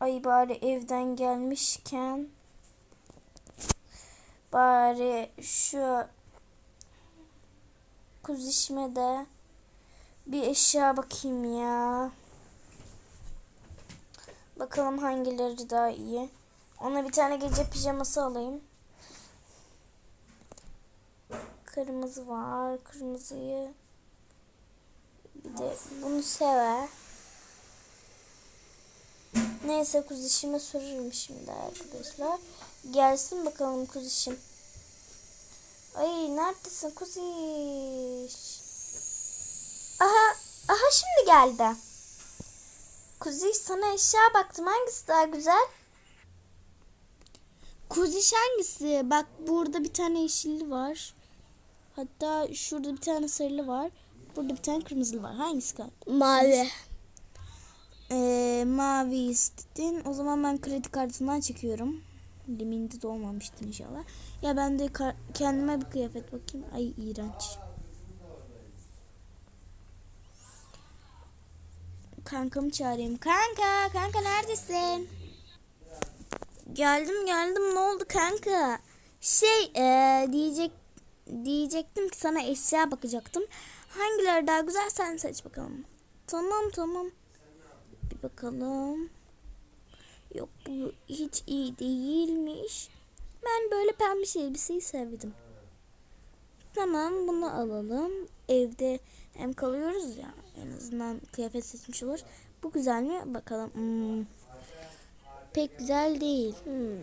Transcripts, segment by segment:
Ay bari evden gelmişken bari şu kuzişme de bir eşya bakayım ya. Bakalım hangileri daha iyi. Ona bir tane gece pijaması alayım. Kırmızı var. Kırmızıyı bir de bunu sever. Neyse kuzişime sorarım şimdi arkadaşlar. Gelsin bakalım kuzişim. Ay neredesin kuziş? Aha, aha şimdi geldi. Kuziş sana eşya baktım. Hangisi daha güzel? Kuziş hangisi? Bak burada bir tane yeşilli var. Hatta şurada bir tane sarılı var. Burada bir tane kırmızılı var. Hangisi? Mavi. Ee, mavi istedin. O zaman ben kredi kartından çekiyorum. Liminde dolmamıştı inşallah. Ya ben de kendime bir kıyafet bakayım. Ay iğrenç. Kankamı çağırayım. Kanka, kanka neredesin? Geldim geldim. Ne oldu kanka? Şey ee, diyecek diyecektim ki sana eşya bakacaktım. Hangileri daha güzel sen seç bakalım. Tamam tamam. Bakalım. Yok bu hiç iyi değilmiş. Ben böyle pembe elbiseyi sevdim. Tamam bunu alalım. Evde hem kalıyoruz ya. En azından kıyafet seçmiş olur. Bu güzel mi? Bakalım. Hmm. Pek güzel değil. Hmm.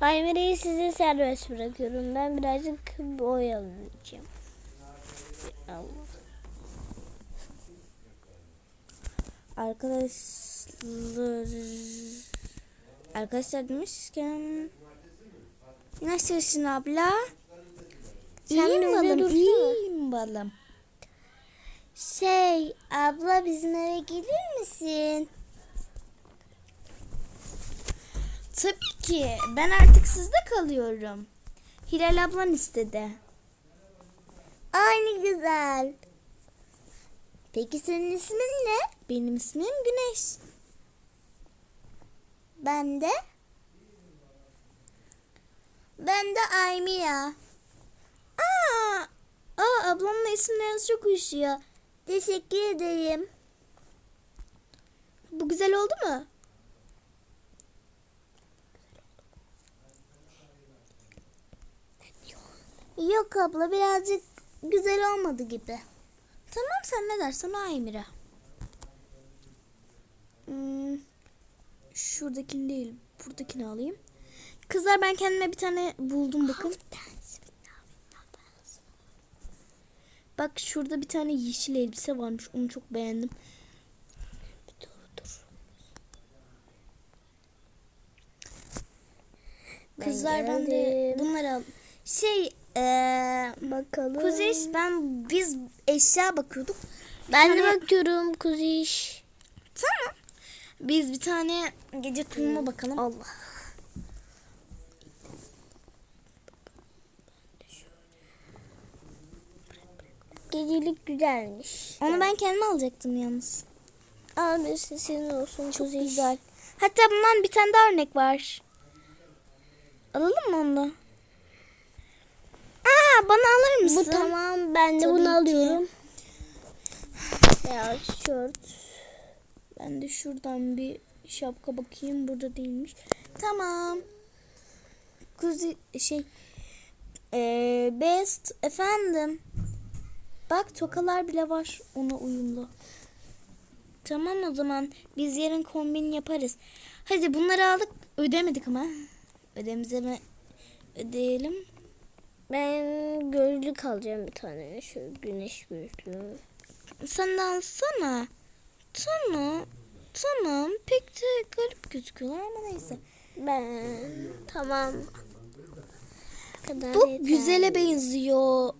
Aymere'yi size serbest bırakıyorum. Ben birazcık oyalanacağım. Allah. Arkadaşlar Arkadaşlar demişken Nasılsın abla? Sen İyiyim balım, iyiyim balım. Şey, abla bizim eve gelir misin? Tabii ki. Ben artık sizde kalıyorum. Hilal ablan istedi. Aynı güzel. Peki senin ismin ne? Benim ismim Güneş. Ben de? Ben de Aymia. Aa, aa ablamla isimleriniz çok uyuşuyor. Teşekkür ederim. Bu güzel oldu mu? Yok abla birazcık güzel olmadı gibi. Tamam sen ne dersen o Aymira. Hmm, şuradakini değil buradakini alayım. Kızlar ben kendime bir tane buldum bakın. Bak şurada bir tane yeşil elbise varmış. Onu çok beğendim. Dur dur. Kızlar ben de geldim. bunları al. Şey eee Bakalım. Kuziş ben biz eşya bakıyorduk. Ben de tane- bakıyorum kuziş. Tamam. Biz bir tane gece tulumu bakalım. Allah. Gecelik güzelmiş. Onu ben kendime alacaktım yalnız. Abi senin olsun Çok kuziş. güzel. Hatta bundan bir tane daha örnek var. Alalım mı onu? Aa bana alır mısın? Bu tamam ben de Tabii bunu ki. alıyorum. Beyaz tişört. Ben de şuradan bir şapka bakayım. Burada değilmiş. Tamam. Kuzi şey eee, best efendim. Bak tokalar bile var ona uyumlu. Tamam o zaman biz yarın kombin yaparız. Hadi bunları aldık ödemedik ama. Ödemize mi ödeyelim? Ben gözlük alacağım bir tane. Şu güneş gözlüğü. Sen de alsana. Tamam. Tamam. Pek de garip gözüküyorlar ama neyse. Ben tamam. Kadar Bu yeter. güzele benziyor.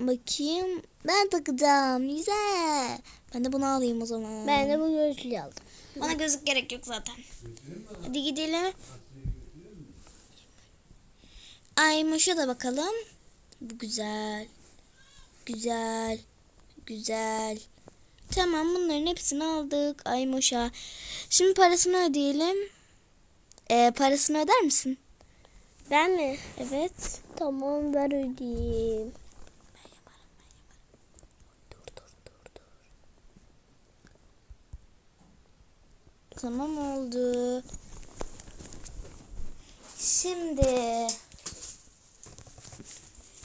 Bakayım. Ben takacağım. Güzel. Ben de bunu alayım o zaman. Ben de bu gözlüğü aldım. Bana gözlük gerek yok zaten. Hadi gidelim. Aymış'a da bakalım. Bu güzel. Güzel. Güzel. Tamam bunların hepsini aldık. Ay Moşa. Şimdi parasını ödeyelim. Ee, parasını öder misin? Ben mi? Evet. Tamam ver ödeyeyim. Tamam oldu. Şimdi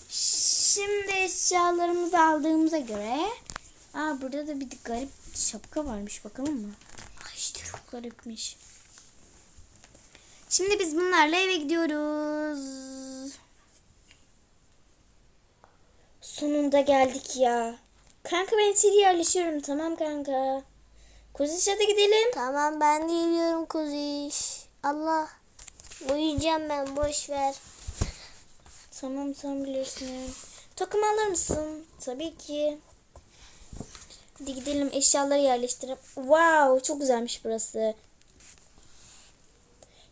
Şimdi eşyalarımızı aldığımıza göre Aa burada da bir garip şapka varmış bakalım mı? Ay işte çok garipmiş. Şimdi biz bunlarla eve gidiyoruz. Sonunda geldik ya. Kanka ben içeri yerleşiyorum tamam kanka. Kuziş hadi gidelim. Tamam ben de geliyorum kuziş. Allah. Uyuyacağım ben boş ver. Tamam sen bilirsin. Takım alır mısın? Tabii ki. Hadi gidelim eşyaları yerleştirelim. Wow çok güzelmiş burası.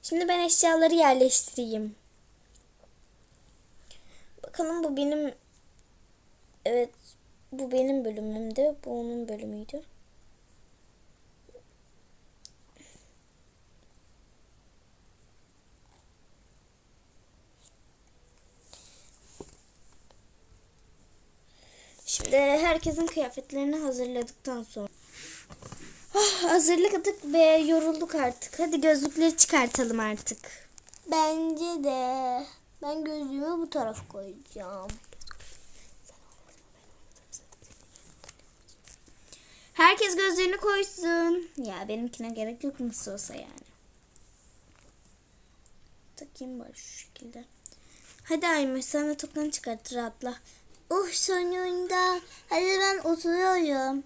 Şimdi ben eşyaları yerleştireyim. Bakalım bu benim Evet bu benim bölümümdü. Bu onun bölümüydü. Şimdi herkesin kıyafetlerini hazırladıktan sonra. Ah, hazırladık ve yorulduk artık. Hadi gözlükleri çıkartalım artık. Bence de. Ben gözlüğümü bu tarafa koyacağım. Herkes gözlerini koysun. Ya benimkine gerek yok nasıl olsa yani. Takayım bari şu şekilde. Hadi Aymış sana toplan çıkart rahatla. Uh sonunda. Hadi ben oturuyorum.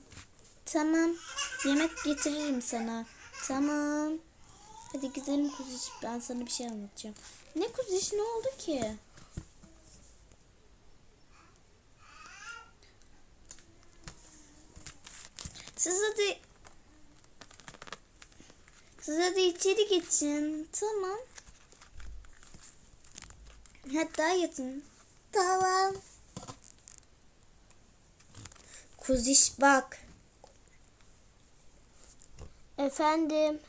Tamam. Yemek getiririm sana. Tamam. Hadi gidelim kuziş. Ben sana bir şey anlatacağım. Ne kuziş ne oldu ki? Siz hadi Siz hadi içeri geçin. Tamam. Hatta yatın. Tamam. Kuziş bak. Efendim.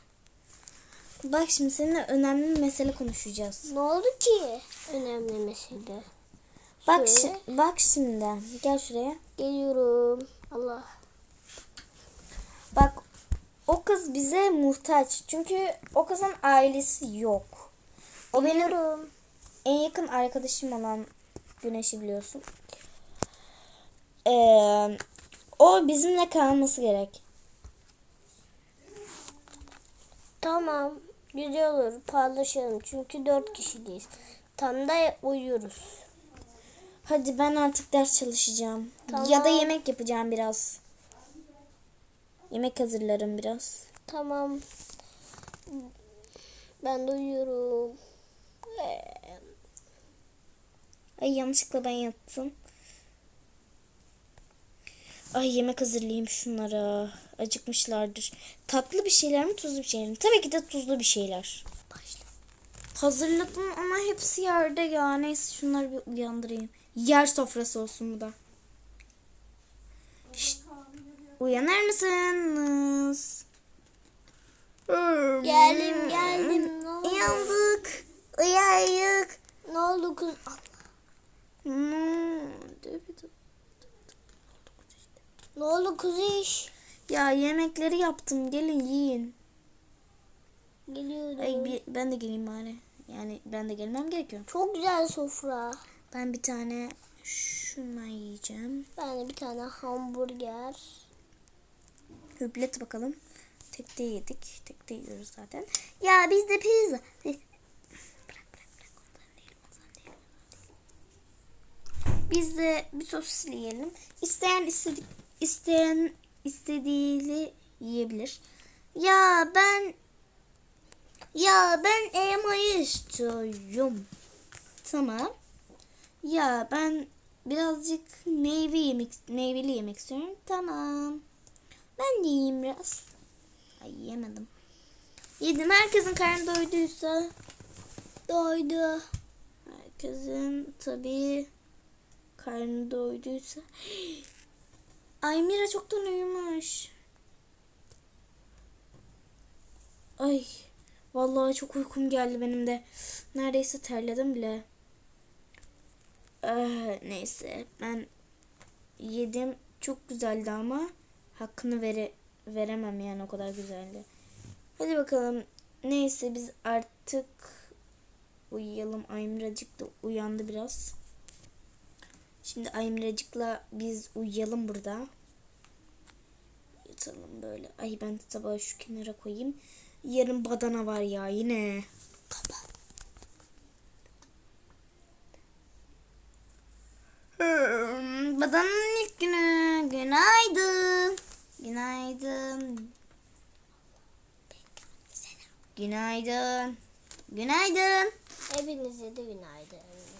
Bak şimdi seninle önemli bir mesele konuşacağız. Ne oldu ki? Önemli mesele. Bak şi- bak şimdi. Gel şuraya. Geliyorum. Allah. Bak o kız bize muhtaç. Çünkü o kızın ailesi yok. O benim Geliyorum. en yakın arkadaşım olan Güneş'i biliyorsun. Ee, o bizimle kalması gerek. Tamam. Güzel olur. Paylaşalım. Çünkü dört kişiyiz. Tam da uyuyoruz. Hadi ben artık ders çalışacağım. Tamam. Ya da yemek yapacağım biraz. Yemek hazırlarım biraz. Tamam. Ben de uyuyorum. Ay yanlışlıkla ben yattım. Ay yemek hazırlayayım şunlara. Acıkmışlardır. Tatlı bir şeyler mi tuzlu bir şeyler mi? Tabii ki de tuzlu bir şeyler. Hazırladım ama hepsi yerde ya. Neyse şunları bir uyandırayım. Yer sofrası olsun bu da. Şşt. Uyanır mısınız? Geldim geldim. Ne oldu? Uyandık. Uyandık. Ne oldu kız? Hmm, Ne oldu kız iş? Ya yemekleri yaptım. Gelin yiyin. Geliyorum. Ay ben de geleyim bari. Yani ben de gelmem gerekiyor. Çok güzel sofra. Ben bir tane şundan yiyeceğim. Ben de bir tane hamburger. Hüblet bakalım. Tekte yedik. Tekte yiyoruz zaten. Ya biz de pizza. Biz de bir sosisli yiyelim. İsteyen istedik, isteyen istediğiyle yiyebilir. Ya ben ya ben elmayı istiyorum. Tamam. Ya ben birazcık meyve yemek meyveli yemek istiyorum. Tamam. Ben de yiyeyim biraz. Ay yemedim. Yedim. Herkesin karnı doyduysa doydu. Herkesin tabii karnı doyduysa Ay Mira çoktan uyumuş. Ay vallahi çok uykum geldi benim de. Neredeyse terledim bile. Ah, neyse ben yedim çok güzeldi ama hakkını vere, veremem yani o kadar güzeldi. Hadi bakalım. Neyse biz artık uyuyalım. Aymiracık da uyandı biraz. Şimdi Aymiracık'la biz uyuyalım burada. Yatalım böyle. Ay ben tabağı şu kenara koyayım. Yarın badana var ya yine. Kaba. Hmm, Badanın ilk günü. Günaydın. Günaydın. Günaydın. Günaydın. Hepinize de günaydın.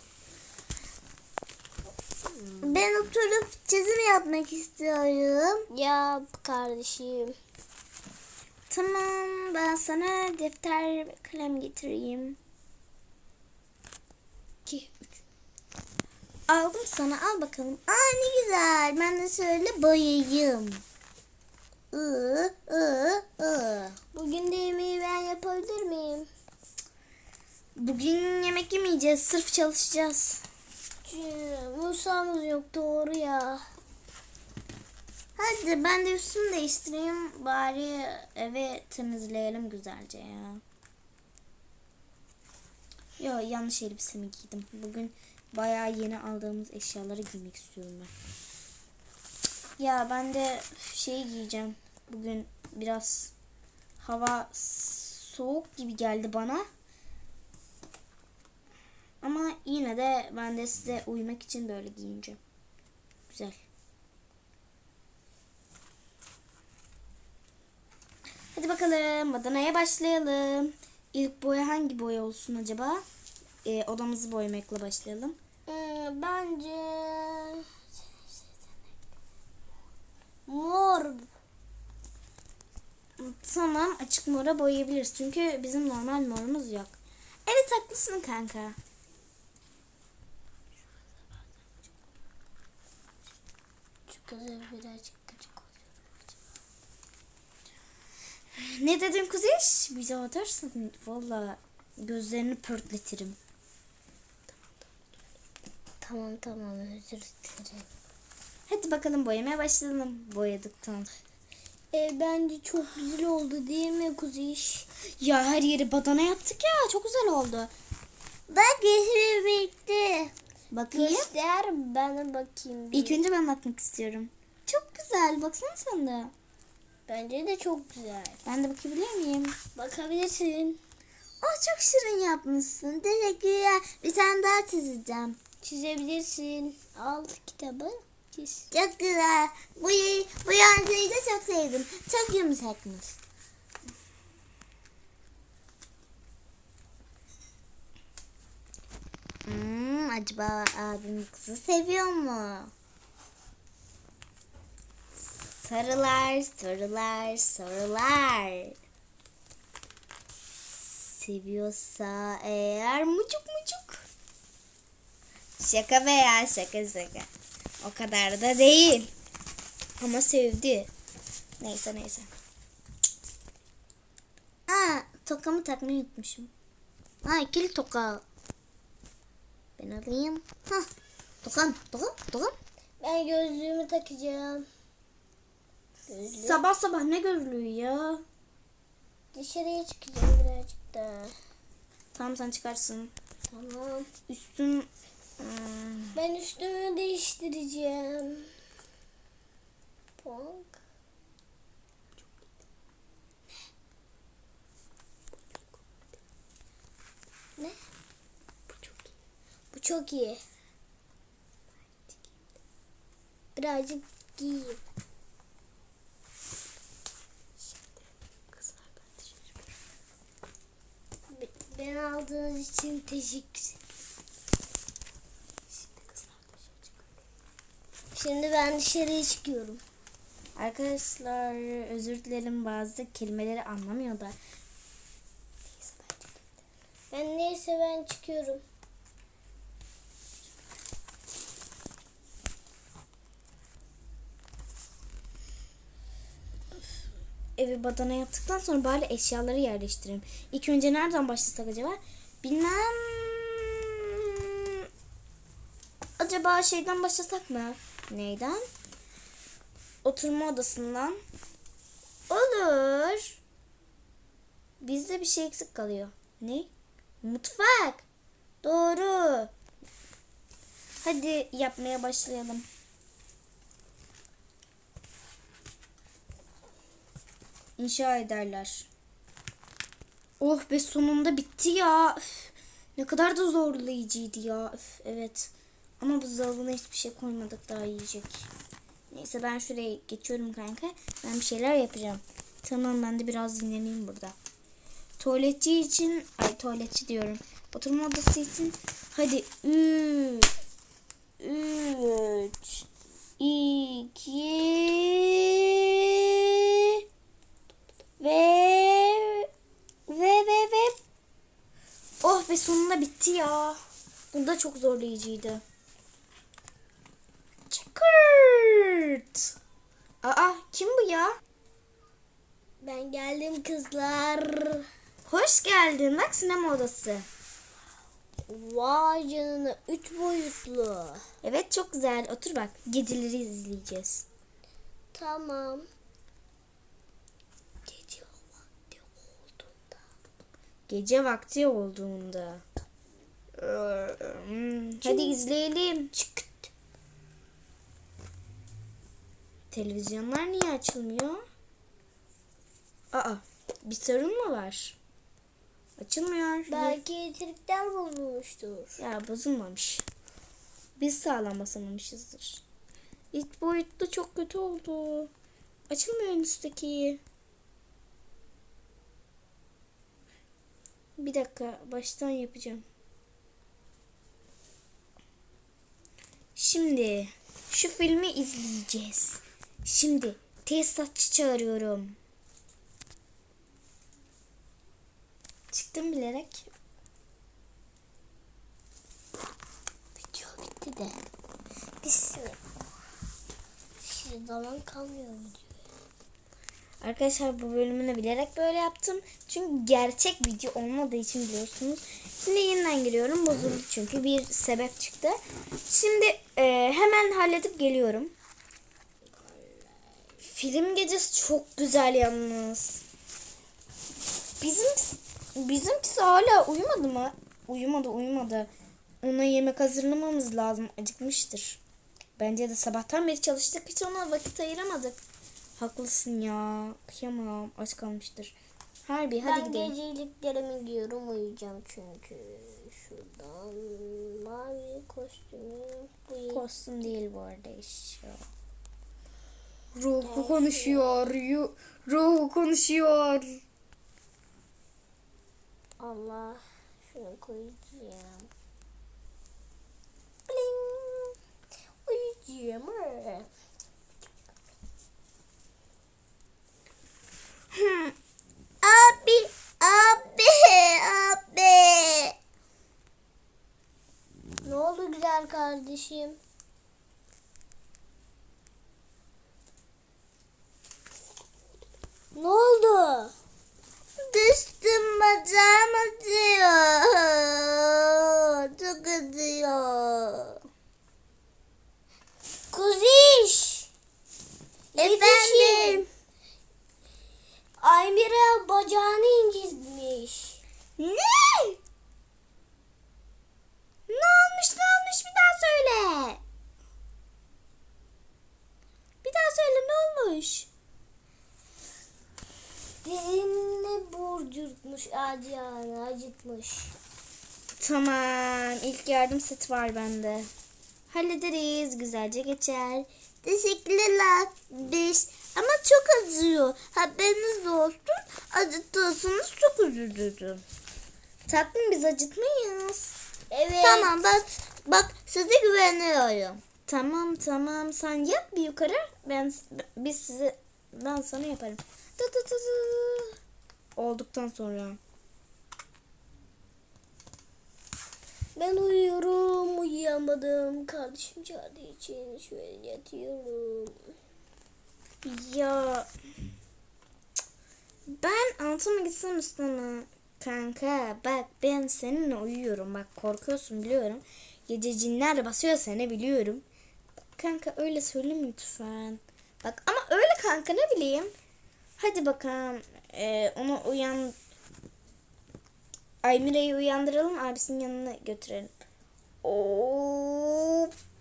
Ben oturup çizim yapmak istiyorum. Yap kardeşim. Tamam ben sana defter kalem getireyim. 2, 3. Aldım sana al bakalım. Aa ne güzel. Ben de şöyle boyayayım. Iı, ıı, ıı. Bugün de yemeği ben yapabilir miyim? Bugün yemek yemeyeceğiz. Sırf çalışacağız. Musa'mız yok doğru ya. Hadi ben de üstümü değiştireyim. Bari eve temizleyelim güzelce ya. Yo yanlış elbisemi giydim. Bugün bayağı yeni aldığımız eşyaları giymek istiyorum ben. Ya ben de şey giyeceğim. Bugün biraz hava soğuk gibi geldi bana. Ama yine de ben de size uyumak için böyle giyineceğim. Güzel. Hadi bakalım badanaya başlayalım. İlk boya hangi boya olsun acaba? Ee, odamızı boyamakla başlayalım. Hmm, bence mor. Tamam açık mora boyayabiliriz. Çünkü bizim normal morumuz yok. Evet haklısın kanka. Şu kızı birazcık gıcık oluyor. Ne dedin kuzeş? Bize atarsın. Valla gözlerini pörtletirim. Tamam tamam özür dilerim. Hadi bakalım boyamaya başlayalım. Boyadıktan. E, bence çok güzel oldu değil mi kuziş? Ya her yeri badana yaptık ya. Çok güzel oldu. Bak yeşil bitti. Bakayım. Göster bana bakayım. bir. İlk önce ben bakmak istiyorum. Çok güzel. Baksana sen de. Bence de çok güzel. Ben de bakabilir miyim? Bakabilirsin. Oh çok şirin yapmışsın. Teşekkürler. Bir tane daha çizeceğim. Çizebilirsin. Al kitabı. Çiz. Çok güzel. Bu, bu yöntemi de çok sevdim. Çok yumuşakmış. Hmm, acaba abim kızı seviyor mu? Sorular, sorular, sorular. Seviyorsa eğer mucuk mucuk. Şaka be ya şaka şaka. O kadar da değil. Ama sevdi. Neyse neyse. Aa tokamı takmayı unutmuşum. Ha ikili toka. Ben alayım. Ha tokam tokam tokam. Ben gözlüğümü takacağım. Gözlük. Sabah sabah ne gözlüğü ya? Dışarıya çıkacağım birazcık daha. Tamam sen çıkarsın. Tamam. Üstüm hmm, Ben üstümü değiştireceğim. Pong. Ne? Bu çok iyi. Birazcık giyeyim. Be- Ben aldığınız için teşekkür. Şimdi ben dışarıya çıkıyorum. Arkadaşlar özür dilerim bazı kelimeleri anlamıyorlar. Ben neyse ben çıkıyorum. Evi badana yaptıktan sonra bari eşyaları yerleştirelim. İlk önce nereden başlasak acaba? Bilmem. Acaba şeyden başlasak mı? Neyden? Oturma odasından. Olur. Bizde bir şey eksik kalıyor. Ne? Mutfak. Doğru. Hadi yapmaya başlayalım. İnşa ederler. Oh be sonunda bitti ya. Üf, ne kadar da zorlayıcıydı ya. Üf, evet. Ama buzdolabına hiçbir şey koymadık daha yiyecek. Neyse ben şuraya geçiyorum kanka. Ben bir şeyler yapacağım. Tamam ben de biraz dinleneyim burada. Tuvaletçi için, ay tuvaletçi diyorum. Oturma odası için hadi 3 3 2 ve ve ve ve oh be sonunda bitti ya. Bu da çok zorlayıcıydı. Çıkırt. Aa kim bu ya? Ben geldim kızlar. Hoş geldin. Bak sinema odası. Vay canına üç boyutlu. Evet çok güzel. Otur bak. Geceleri izleyeceğiz. Tamam. Gece vakti olduğunda. Gece vakti olduğunda. Hadi izleyelim. Çıkırt. Televizyonlar niye açılmıyor? Aa, bir sorun mu var? Açılmıyor. Belki elektrikler bozulmuştur. Ya bozulmamış. Biz sağlam basamamışızdır. İlk boyutlu çok kötü oldu. Açılmıyor üstteki. Bir dakika baştan yapacağım. Şimdi şu filmi izleyeceğiz. Şimdi tesisatçı çağırıyorum. Çıktım bilerek. Video bitti de. Bismillah. Şimdi zaman kalmıyor video. Arkadaşlar bu bölümünü bilerek böyle yaptım. Çünkü gerçek video olmadığı için biliyorsunuz. Şimdi yeniden giriyorum. Bozuldu çünkü bir sebep çıktı. Şimdi e, hemen halledip geliyorum. Film gecesi çok güzel yalnız. Bizim bizimkisi hala uyumadı mı? Uyumadı uyumadı. Ona yemek hazırlamamız lazım. Acıkmıştır. Bence de sabahtan beri çalıştık. Hiç ona vakit ayıramadık. Haklısın ya. Kıyamam. Aç kalmıştır. Harbi hadi ben gidelim. geceliklerimi giyiyorum uyuyacağım çünkü. Şuradan mavi kostümü. Bu Kostüm değil bu arada eşya. Ruhu konuşuyor. Ruhu konuşuyor. Allah şunu koyacağım. Bling. Uyuyacağım. Abi, abi, abi. Ne oldu güzel kardeşim? Ne oldu? Düştüm bacağım acıyor. Çok acıyor. Kuziş. Efendim? Bacağını incitmiş. Ne? Ne olmuş ne olmuş bir daha söyle. Bir daha söyle ne olmuş? Diline burcurtmuş acıyağını acıtmış. Tamam ilk yardım seti var bende. Hallederiz güzelce geçer. Teşekkürler biz ama çok acıyor. Haberiniz olsun acıtıyorsanız çok üzülürüm. Tatlım biz acıtmayız. Evet. Tamam bak bak size güveniyorum. Tamam tamam sen yap bir yukarı ben biz size ben sana yaparım. Dı dı dı dı. Olduktan sonra. Ben uyuyorum, uyuyamadım. Kardeşim çağırdığı için şöyle yatıyorum. Ya cık, altı mı gitsem üstüne? Kanka bak ben seninle uyuyorum. Bak korkuyorsun biliyorum. Gece cinler basıyor seni biliyorum. Kanka öyle söyleme lütfen. Bak ama öyle kanka ne bileyim. Hadi bakalım. Ee, onu uyan... Aymire'yi uyandıralım abisinin yanına götürelim.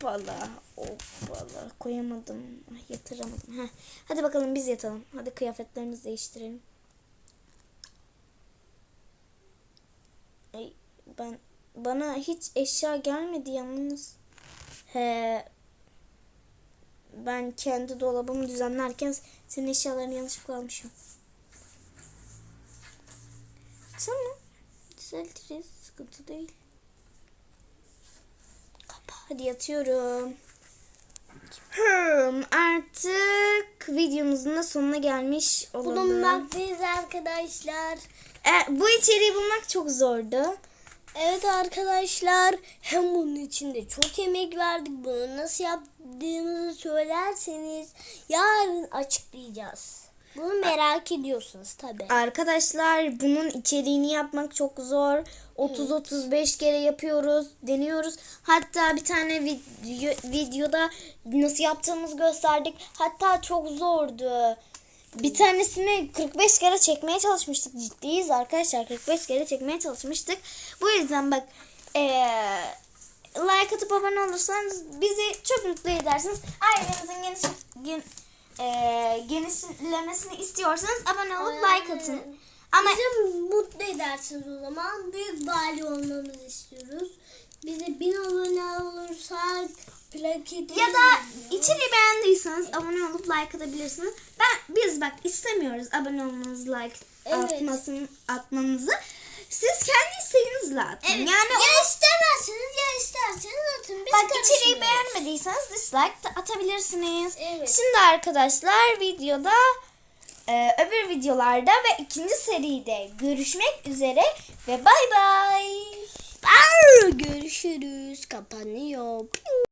Hoppala. Hoppala. Koyamadım. Yatıramadım. Heh. Hadi bakalım biz yatalım. Hadi kıyafetlerimizi değiştirelim. Ay, ben bana hiç eşya gelmedi yalnız. He. Ben kendi dolabımı düzenlerken senin eşyalarını yanlışlıkla almışım. Tamam. Düzeltiriz. Sıkıntı değil. Hadi yatıyorum. Hmm, artık videomuzun da sonuna gelmiş olalım. Bulunmaktayız arkadaşlar. E, bu içeriği bulmak çok zordu. Evet arkadaşlar hem bunun içinde çok emek verdik. Bunu nasıl yaptığımızı söylerseniz yarın açıklayacağız. Bunu merak ediyorsunuz tabi. Arkadaşlar bunun içeriğini yapmak çok zor. 30-35 kere yapıyoruz, deniyoruz. Hatta bir tane video, videoda nasıl yaptığımızı gösterdik. Hatta çok zordu. Bir tanesini 45 kere çekmeye çalışmıştık. Ciddiyiz arkadaşlar. 45 kere çekmeye çalışmıştık. Bu yüzden bak eee like atıp abone olursanız bizi çok mutlu edersiniz. Ailemizin geniş, gen, eee, genişlemesini istiyorsanız abone olup like atın. Ama Bizi mutlu edersiniz o zaman. Büyük aile olmamızı istiyoruz. Bize bin abone olursak plaketi ya da içeriği beğendiyseniz abone olup like atabilirsiniz. Ben biz bak istemiyoruz abone olmanızı like Evet. atmasın atmanızı. Siz kendi isteğinizle atın. Evet. Yani ya onu- istemezseniz ya isterseniz atın. Biz Bak içeriği beğenmediyseniz dislike de atabilirsiniz. Evet. Şimdi arkadaşlar videoda e, öbür videolarda ve ikinci seride görüşmek üzere ve bay bay. Görüşürüz. Kapanıyor.